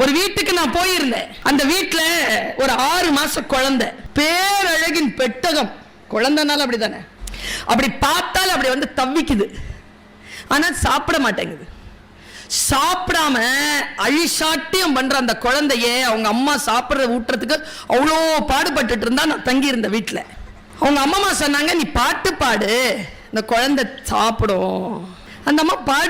ஒரு வீட்டுக்கு நான் போயிருந்தேன். அந்த வீட்டுல ஒரு ஆறு மாச குழந்தை. பேரழகின் பெட்டகம். குழந்தைனால அப்படிதானே அப்படி பார்த்தால் அப்படி வந்து தவிக்குது. ஆனா சாப்பிட மாட்டேங்குது. சாப்பிடாம அழிசாட்டியம் பண்ற அந்த குழந்தைய அவங்க அம்மா சாப்பிட்றத ஊட்டுறதுக்கு அவ்வளோ பாடுபட்டுட்டு இருந்தா நான் தங்கி இருந்த அவங்க அம்மா சொன்னாங்க நீ பாட்டு பாடு. இந்த குழந்தை சாப்பிடும்.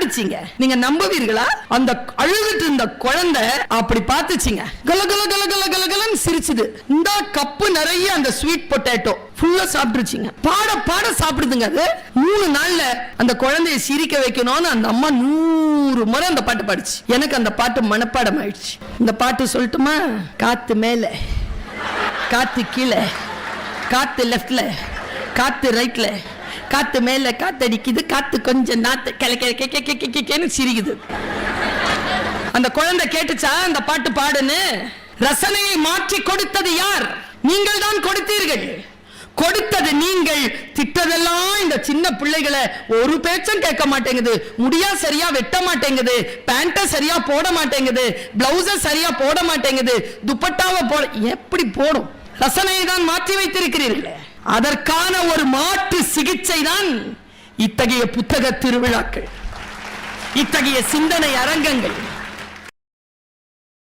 அந்த நீங்க நம்புவீர்களா? அந்த அழுதுட்டு இருந்த குழந்தை அப்படி பார்த்துச்சிங்க. கல கல கல கல கல கலன்னு சிரிச்சுது. இந்த கப்பு நிறைய அந்த ஸ்வீட் பொட்டேட்டோ ஃபுல்லா சாப்பிட்டுருச்சிங்க. பாட பாட சாப்பிடுதுங்க அது. மூணு நாள்ல அந்த குழந்தைய சிரிக்க வைக்கணும்னு அந்த அம்மா நூறு முறை அந்த பாட்டு பாடிச்சு. எனக்கு அந்த பாட்டு மனப்பாடம் ஆயிடுச்சு. இந்த பாட்டு சொல்லட்டுமா? காத்து மேல காத்து கீழே காத்து லெஃப்ட்ல காத்து ரைட்ல காத்து மேல காத்தடிக்குது காத்து கொஞ்சம் நாத்து கிள கே கே கே சிரிக்குது. அந்த குழந்தை கேட்டுச்சா அந்த பாட்டு பாடுன்னு ரசனையை மாற்றி கொடுத்தது யார்? நீங்கள் தான் கொடுத்தீர்கள். கொடுத்தது நீங்கள். திட்டதெல்லாம் இந்த சின்ன பிள்ளைகளை ஒரு பேச்சும் கேட்க மாட்டேங்குது. முடியா சரியா வெட்ட மாட்டேங்குது. பேண்ட சரியா போட மாட்டேங்குது. பிளவுஸ சரியா போட மாட்டேங்குது. துப்பட்டாவை போட எப்படி போடும்? ரசனையை தான் மாற்றி வைத்திருக்கிறீர்களே. அதற்கான ஒரு மாற்று சிகிச்சை தான் இத்தகைய புத்தக திருவிழாக்கள். இத்தகைய சிந்தனை அரங்கங்கள்.